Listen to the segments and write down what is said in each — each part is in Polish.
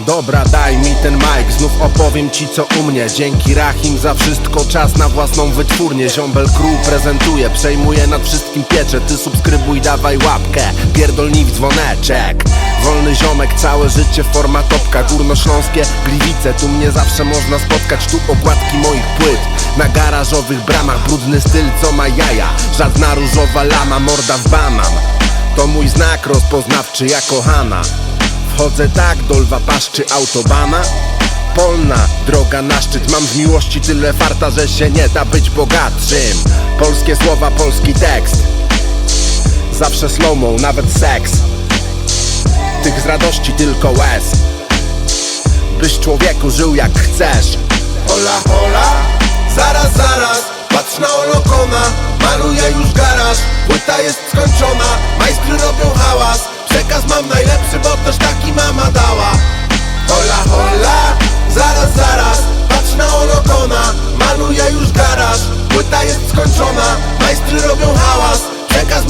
Dobra, daj mi ten mic, znów opowiem ci co u mnie. Dzięki Rahim za wszystko, czas na własną wytwórnię. Ziombel Crew prezentuje, przejmuje nad wszystkim pieczę Ty subskrybuj, dawaj łapkę, pierdolnij w dzwoneczek. Wolny ziomek, całe życie forma topka. Górnośląskie Gliwice, tu mnie zawsze można spotkać. Tu okładki moich płyt, na garażowych bramach. Brudny styl, co ma jaja, żadna różowa lama Morda w banam, to mój znak rozpoznawczy, ja kochana Wchodzę tak do lwa paszczy autobana. Polna droga na szczyt Mam z miłości tyle farta, że się nie da być bogatszym. Polskie słowa, polski tekst. Zawsze slow-mo, nawet seks. Tych z radości tylko łez. Byś człowieku żył jak chcesz. Hola, hola, zaraz, zaraz. Patrz na olokona, maluje już garaż. Płyta jest skończona, majstry robią hałas. Przekaz mam najlepszy, bo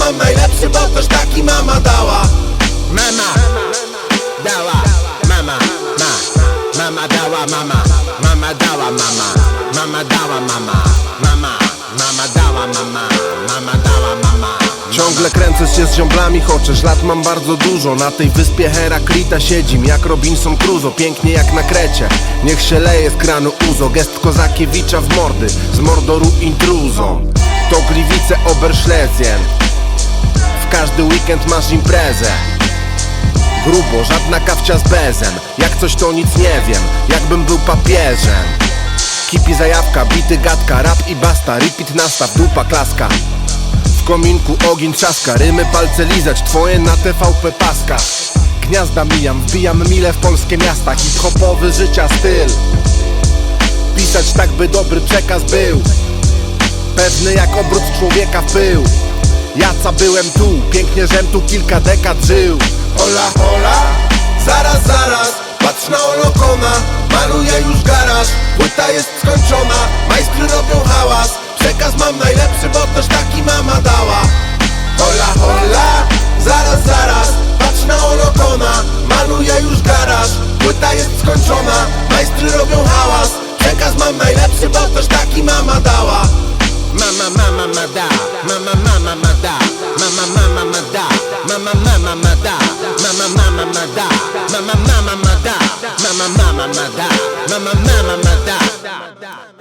mam najlepszy, bo też taki mama dała. Mama dała, mama, ma Mama dała, mama, mama dała, mama Mama dała, mama, mama Mama dała, mama, mama dała, mama Ciągle kręcę się z ziomblami, chociaż lat mam bardzo dużo. Na tej wyspie Heraklita siedzim jak Robinson Crusoe Pięknie jak na krecie, niech się leje z kranu Uzo Gest Kozakiewicza w mordy, z mordoru intruzą To Gliwice Oberschlesien W każdy weekend masz imprezę. Grubo, żadna kawcia z bezem. Jak coś to nic nie wiem, jakbym był papieżem. Kipi zajawka, bity gadka, rap i basta. Repeat nastaw, dupa klaska. W kominku ogień trzaska, rymy palce lizać Twoje na TVP paska. Gniazda mijam, wbijam mile w polskie miasta. Hip-hopowy życia styl. Pisać tak by dobry przekaz był. Pewny jak obrót człowieka w pył Jaca byłem tu, pięknie żem tu kilka dekad żył. Hola, hola, zaraz, zaraz Patrz na olokona, maluje już garaż Płyta jest skończona, majstry robią hałas Przekaz mam najlepszy, bo też taki mama dała. Hola, hola, zaraz, zaraz Patrz na olokona, maluje już garaż Płyta jest skończona, majstry robią hałas Przekaz mam najlepszy, bo też taki mama dała. Mama, mama, ma da, mama, mama, mama, ma da, mama, mama, ma da, mama, mama, ma da.